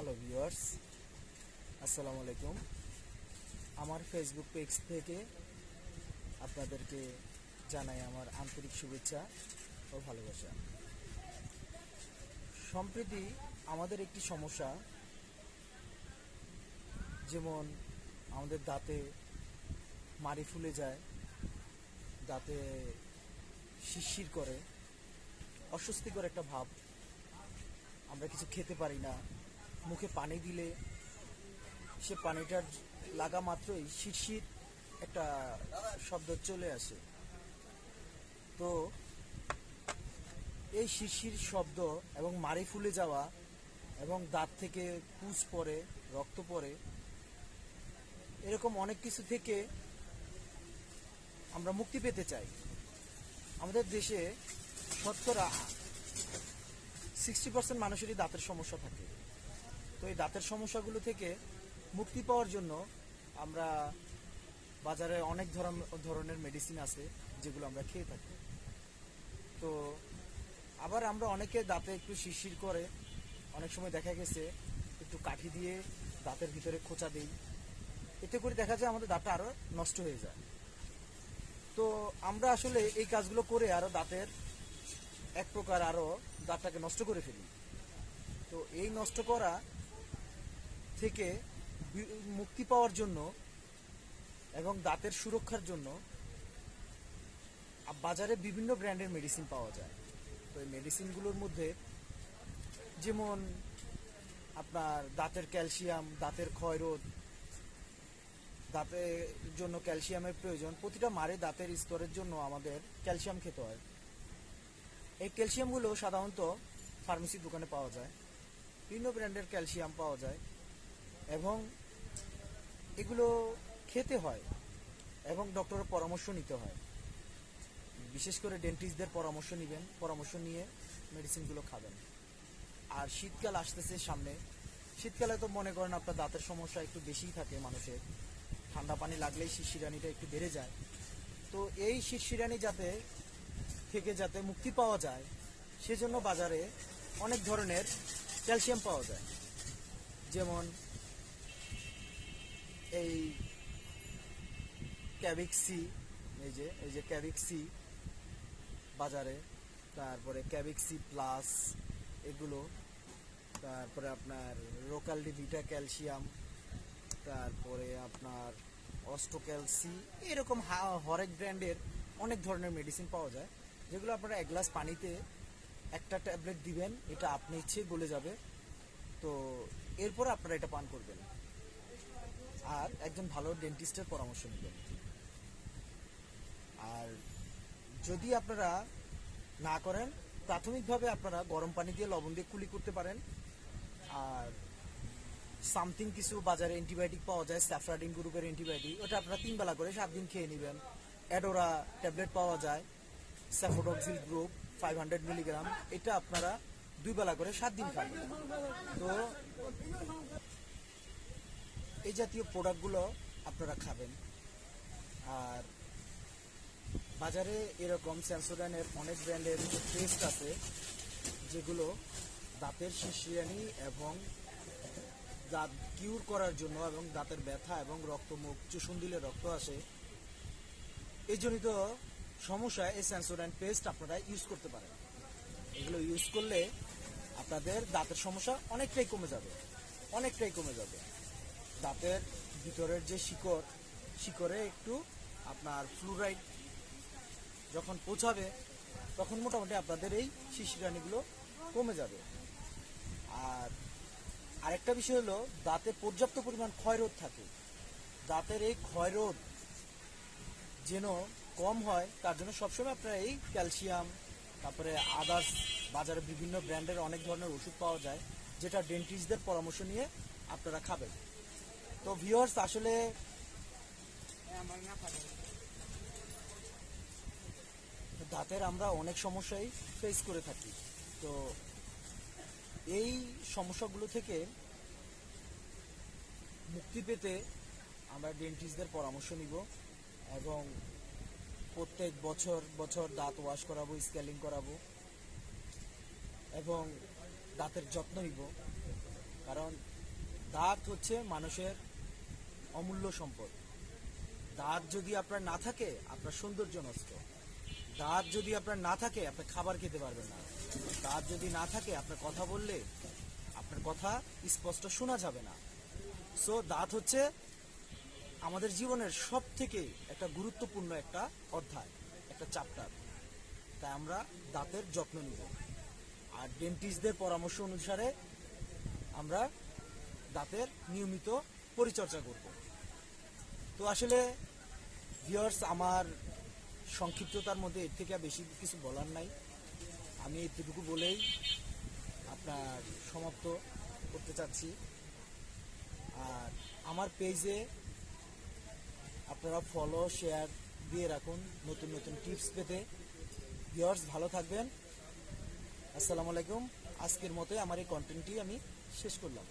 Hello viewers, আসসালামু আলাইকুম। আমার ফেসবুক পেজ থেকে আপনাদেরকে জানাই আমার আন্তরিক শুভেচ্ছা ও ভালোবাসা। সম্প্রতি আমাদের একটি সমস্যা, যেমন আমাদের দাঁতে মারি ফুলে যায়, দাঁতে শিরশির করে, অস্বস্তিকর একটা ভাব, আমরা কিছু খেতে পারি না মুখে পানি দিলে সে পানিটার লাগা মাত্রই শিরশির একটা শব্দ চলে আসে। তো এই শিরশির শব্দ এবং মারি ফুলে যাওয়া এবং দাঁত থেকে পুষ পড়ে, রক্ত পড়ে, এরকম অনেক কিছু থেকে আমরা মুক্তি পেতে চাই। আমাদের দেশে শতকরা সিক্সটি পার্সেন্ট মানুষেরই দাঁতের সমস্যা থাকে। তো এই দাঁতের সমস্যাগুলো থেকে মুক্তি পাওয়ার জন্য আমরা বাজারে অনেক ধরন- ধরনের মেডিসিন আছে, যেগুলো আমরা খেয়ে থাকি। তো আবার আমরা অনেকে দাঁতে একটু শিরশির করে, অনেক সময় দেখা গেছে একটু কাঠি দিয়ে দাঁতের ভিতরে খোঁচা দিই। এতে করে দেখা যায় আমাদের দাঁতটা আরও নষ্ট হয়ে যায়। তো আমরা আসলে এই কাজগুলো করে আরও দাঁতের এক প্রকার আরও দাঁতটাকে নষ্ট করে ফেলি। তো এই নষ্ট করা থেকে মুক্তি পাওয়ার জন্য এবং দাঁতের সুরক্ষার জন্য বাজারে বিভিন্ন ব্র্যান্ডের মেডিসিন পাওয়া যায়। তো এই মেডিসিনগুলোর মধ্যে যেমন আপনার দাঁতের ক্যালসিয়াম দাঁতের ক্ষয়রোধ, দাঁতের জন্য ক্যালসিয়ামের প্রয়োজন, প্রতিটা মারে দাঁতের স্তরের জন্য আমাদের ক্যালসিয়াম খেতে হয়। এই ক্যালসিয়ামগুলো সাধারণত ফার্মেসির দোকানে পাওয়া যায়। বিভিন্ন ব্র্যান্ডের ক্যালসিয়াম পাওয়া যায়। এবং এগুলো খেতে হয় এবং ডক্টরের পরামর্শ নিতে হয়। বিশেষ করে ডেন্টিস্টদের পরামর্শ নেবেন, পরামর্শ নিয়ে মেডিসিনগুলো খাবেন। আর শীতকাল আসতেছে সামনে। শীতকালে তো মনে করেন আপনার দাঁতের সমস্যা একটু বেশিই থাকে মানুষের। ঠান্ডা পানি লাগলেই শিরশিরানিটা একটু বেড়ে যায়। তো এই শিরশিরানি যাতে থেকে যাতে মুক্তি পাওয়া যায়, সেজন্য বাজারে অনেক ধরনের ক্যালসিয়াম পাওয়া যায়। যেমন এই ক্যাবিক্সি এই যে এই যে ক্যাবিক্সি বাজারে, তারপরে ক্যাবিক্সি প্লাস এগুলো, তারপরে আপনার রোকালডি ভিটা ক্যালসিয়াম, তারপরে আপনার অস্টোক্যালসি এরকম হরেক ব্র্যান্ডের অনেক ধরনের মেডিসিন পাওয়া যায়, যেগুলো আপনারা এক গ্লাস পানিতে একটা ট্যাবলেট দিবেন, এটা আপনি ইচ্ছে গলে যাবে, তো এরপর আপনারা এটা পান করবেন। আর একজন ভালো ডেন্টিস্টের পরামর্শ নেবেন। আর যদি আপনারা না করেন, প্রাথমিকভাবে আপনারা গরম পানি দিয়ে লবণ দিয়ে কুলি করতে পারেন। আর সামথিং কিছু বাজারে অ্যান্টিবায়োটিক পাওয়া যায়, স্যাফরাডিন গ্রুপের অ্যান্টিবায়োটিক, ওটা আপনারা তিন বেলা করে সাত দিন খেয়ে নেবেন। অ্যাডোরা ট্যাবলেট পাওয়া যায়, cefadroxil group five hundred milligram এটা আপনারা দুই বেলা করে সাত দিন খাবেন। তো এই জাতীয় প্রোডাক্টগুলো আপনারা খাবেন। আর বাজারে এরকম স্যামসোডানের অনেক ব্র্যান্ডের পেস্ট আছে, যেগুলো দাঁতের শিশিরানি এবং দাঁত কিউর করার জন্য এবং দাঁতের ব্যথা এবং রক্তমুখ চুষণ দিলে রক্ত আসে। এই জনিত সমস্যায় এই সেন্সোডাইন পেস্ট আপনারা ইউজ করতে পারেন। এগুলো ইউজ করলে আপনাদের দাঁতের সমস্যা অনেকটাই কমে যাবে, অনেকটাই কমে যাবে। দাঁতের ভিতরের যে শিকড়, শিকড়ে একটু আপনার ফ্লুরাইড যখন পৌঁছাবে, তখন মোটামুটি আপনাদের এই শিশিরানিগুলো কমে যাবে। আর আরেকটা বিষয় হলো, দাঁতে পর্যাপ্ত পরিমাণ ক্ষয়রোধ থাকে। দাঁতের এই ক্ষয়রোধ যেন কম হয়, তার জন্য সবসময় আপনারা এই ক্যালসিয়াম, তারপরে আদার্স বাজারে বিভিন্ন ব্র্যান্ডের অনেক ধরনের ওষুধ পাওয়া যায়, যেটা ডেন্টিস্টদের পরামর্শ নিয়ে আপনারা খাবেন। তো ভিউয়ার্স আসলে দাঁতের আমরা অনেক সমস্যাই ফেস করে থাকি। তো এই সমস্যাগুলো থেকে মুক্তি পেতে আমরা ডেন্টিস্টদের পরামর্শ নিব এবং প্রত্যেক বছর বছর দাঁত ওয়াশ করাবো স্কেলিং করাবো এবং দাঁতের যত্ন নিব। কারণ দাঁত হচ্ছে মানুষের অমূল্য সম্পদ। দাঁত যদি আপনার না থাকে, আপনার সৌন্দর্য নষ্ট। দাঁত যদি আপনার না থাকে, আপনি খাবার খেতে পারবেন না। দাঁত যদি না থাকে, আপনার কথা বললে আপনার কথা স্পষ্ট শোনা যাবে না। সো দাঁত হচ্ছে আমাদের জীবনের সব থেকে একটা গুরুত্বপূর্ণ একটা অধ্যায়, একটা চ্যাপ্টার তাই আমরা দাঁতের যত্ন নিব। আর ডেন্টিস্টদের পরামর্শ অনুসারে আমরা দাঁতের নিয়মিত পরিচর্যা করব। তো আসলে ভিউয়ার্স আমার সংক্ষিপ্ততার মধ্যে এর থেকে বেশি কিছু বলার নাই। আমি এতটুকু বলেই আপনার সমাপ্ত করতে চাচ্ছি। আর আমার পেজে আপনারা ফলো শেয়ার দিয়ে রাখুন নতুন নতুন টিপস পেতে। ভিউয়ার্স ভালো থাকবেন। আসসালামু আলাইকুম। আজকের মতোই আমার এই কন্টেন্টটি আমি শেষ করলাম।